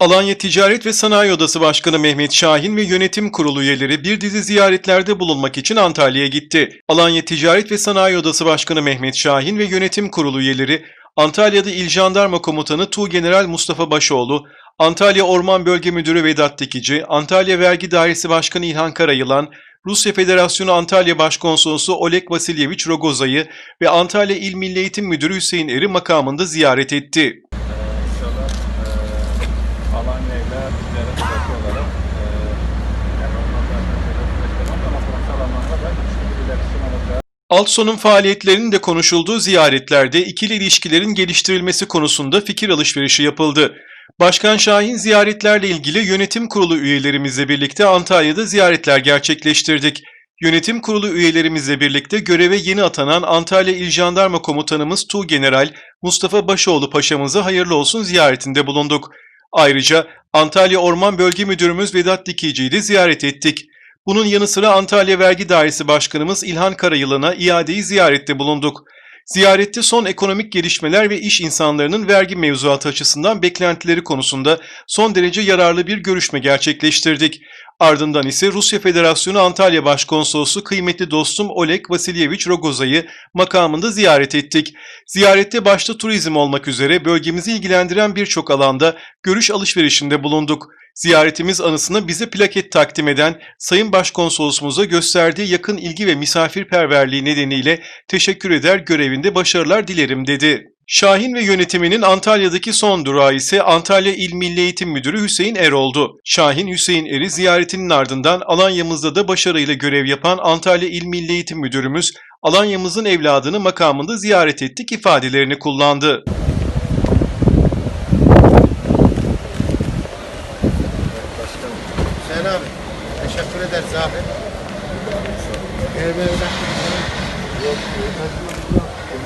Alanya Ticaret ve Sanayi Odası Başkanı Mehmet Şahin ve yönetim kurulu üyeleri bir dizi ziyaretlerde bulunmak için Antalya'ya gitti. Alanya Ticaret ve Sanayi Odası Başkanı Mehmet Şahin ve yönetim kurulu üyeleri Antalya'da İl Jandarma Komutanı Tuğgeneral Mustafa Başoğlu, Antalya Orman Bölge Müdürü Vedat Dikici, Antalya Vergi Dairesi Başkanı İlhan Karayılan, Rusya Federasyonu Antalya Başkonsolosu Oleg Vasilyevich Rogoza'yı ve Antalya İl Milli Eğitim Müdürü Hüseyin Eri makamında ziyaret etti. Altson'un faaliyetlerinin de konuşulduğu ziyaretlerde ikili ilişkilerin geliştirilmesi konusunda fikir alışverişi yapıldı. Başkan Şahin ziyaretlerle ilgili yönetim kurulu üyelerimizle birlikte Antalya'da ziyaretler gerçekleştirdik. Yönetim kurulu üyelerimizle birlikte göreve yeni atanan Antalya İl Jandarma Komutanımız Tuğgeneral Mustafa Başoğlu Paşa'mıza hayırlı olsun ziyaretinde bulunduk. Ayrıca Antalya Orman Bölge Müdürümüz Vedat Dikici'yi de ziyaret ettik. Bunun yanı sıra Antalya Vergi Dairesi Başkanımız İlhan Karayılan'a iadeyi ziyarette bulunduk. Ziyarette son ekonomik gelişmeler ve iş insanlarının vergi mevzuatı açısından beklentileri konusunda son derece yararlı bir görüşme gerçekleştirdik. Ardından ise Rusya Federasyonu Antalya Başkonsolosu kıymetli dostum Oleg Vasilyevich Rogoza'yı makamında ziyaret ettik. Ziyarette başta turizm olmak üzere bölgemizi ilgilendiren birçok alanda görüş alışverişinde bulunduk. Ziyaretimiz anısına bize plaket takdim eden Sayın Başkonsolosumuza gösterdiği yakın ilgi ve misafirperverliği nedeniyle teşekkür eder görevinde başarılar dilerim dedi. Şahin ve yönetiminin Antalya'daki son durağı ise Antalya İl Milli Eğitim Müdürü Hüseyin Er oldu. Şahin Hüseyin Er'i ziyaretinin ardından Alanya'mızda da başarıyla görev yapan Antalya İl Milli Eğitim Müdürümüz Alanya'mızın evladını makamında ziyaret ettik ifadelerini kullandı. Hüseyin abi. Teşekkür ederiz abi. Evde Yok,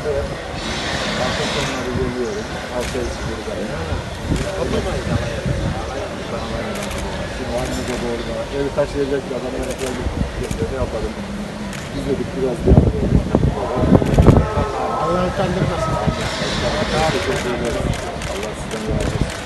sonları içi buradayım. Şimdi anne baba orada. Evi taşıyacak bir adamlara geldik. Ne yapalım? Biz dedik biraz daha yapalım. Allah utandırmasın. Allah sizden razı olsun.